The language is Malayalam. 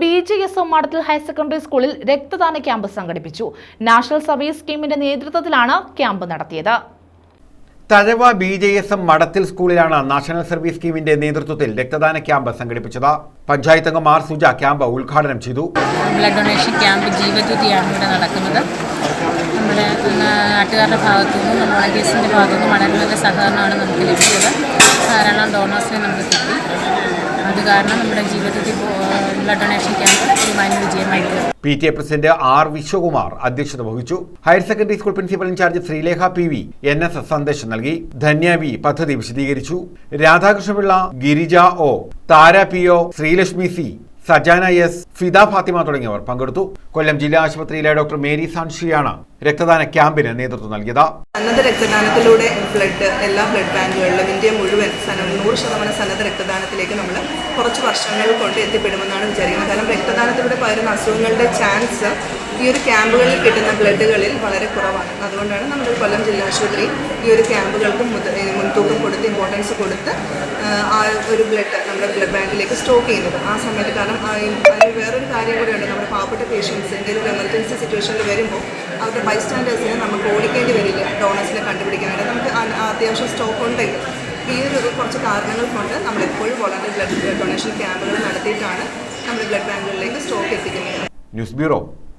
ബി ജി എസ് ഒമ്മാടത്തിൽ മഠത്തിൽ ഹയർ സെക്കൻഡറി സ്കൂളിൽ രക്തദാന ക്യാമ്പ് സംഘടിപ്പിച്ചു. നാഷണൽ സർവീസ് സ്കീമിന്റെ നേതൃത്വത്തിലാണ് ക്യാമ്പ് നടത്തിയത്. Thazhava B J S M മഠത്തിൽ സ്കൂളിലാണ് നാഷണൽ സർവീസ് സ്കീമിന്റെ നേതൃത്വത്തിൽ രക്തദാന ക്യാമ്പ് സംഘടിപ്പിച്ചത്. പഞ്ചായത്ത് അംഗം ആർ സുജ ക്യാമ്പ് ഉദ്ഘാടനം ചെയ്തു. ബ്ലഡ് ഡൊണേഷൻ ക്യാമ്പ് ജീവജ്യോതിയാണ് ഇവിടെ നടക്കുന്നത്. നമ്മുടെ നാട്ടുകാരുടെ ഭാഗത്തു നിന്നും വോളണ്ടിയേഴ്സിന്റെ ഭാഗത്തു നിന്നും വളരെ നല്ല സഹകരണമാണ് നമുക്ക് ലഭിച്ചത്. ധാരാളം ഡോണേഴ്സിനെ നമുക്ക് കിട്ടി. അത് കാരണം നമ്മുടെ Jeevajyothi blood donation camp P T A president R Viswakumar അധ്യക്ഷത വഹിച്ചു. Higher secondary school principal in charge Sreelekha P V N S S സന്ദേശം നൽകി. ധന്യ വി പദ്ധതി വിശദീകരിച്ചു. Radhakrishnapillai Girija O Thara P O Sreelakshmi C Sajana S. Fida Fathima തുടങ്ങിയവർ പങ്കെടുത്തു. കൊല്ലം ജില്ലാ ആശുപത്രിയിലെ ഡോക്ടർ മേരി സാൻഷിയാണ് രക്തദാന ക്യാമ്പിന് നേതൃത്വം നൽകിയത്. സന്നദ്ധ രക്തദാനത്തിലൂടെ ബ്ലഡ് എല്ലാ ബ്ലഡ് ബാങ്കുകളിലും ഇന്ത്യ മുഴുവൻ നൂറ് ശതമാനം സന്നദ്ധ രക്തദാനത്തിലേക്ക് നമ്മൾ കുറച്ച് വർഷങ്ങൾ കൊണ്ട് എത്തിപ്പെടുമെന്നാണ് വിചാരിക്കുന്നത്. കാരണം രക്തദാനത്തിലൂടെ പകരുന്ന അസുഖങ്ങളുടെ ചാൻസ് ഈ ഒരു ക്യാമ്പുകളിൽ കിട്ടുന്ന ബ്ലഡുകളിൽ വളരെ കുറവാണ്. അതുകൊണ്ടാണ് നമ്മൾ കൊല്ലം ജില്ലാ ആശുപത്രി ഈ ഒരു ക്യാമ്പുകൾക്ക് മുൻതൂക്കം കൊടുത്ത് ഇമ്പോർട്ടൻസ് കൊടുത്ത് ആ, ഒരു ബ്ലഡ് നമ്മുടെ ബ്ലഡ് ബാങ്കിലേക്ക് സ്റ്റോക്ക് ചെയ്യുന്നത്. ആ സമയത്ത് കാരണം അതിന് വേറൊരു കാര്യം കൂടെയുണ്ട്. നമ്മുടെ പാവപ്പെട്ട പേഷ്യൻസ് എന്തെങ്കിലും എമർജൻസി സിറ്റുവേഷനിൽ വരുമ്പോൾ അവരുടെ ബൈസ്റ്റാൻഡേഴ്സിനെ നമുക്ക് ഓടിക്കേണ്ടി വരില്ല. ഡോണേഴ്സിനെ കണ്ടുപിടിക്കാനായിട്ട് നമുക്ക് അത്യാവശ്യം സ്റ്റോക്ക് ഉണ്ടെങ്കിൽ ഈ ഒരു കുറച്ച് കാരണങ്ങൾ കൊണ്ട് നമ്മളെപ്പോഴും വളരെ ബ്ലഡ് ഡൊണേഷൻ ക്യാമ്പുകൾ നടത്തിയിട്ടാണ് നമ്മുടെ ബ്ലഡ് ബാങ്കുകളിലേക്ക് സ്റ്റോക്ക് എത്തിക്കുന്നത്. News bureau.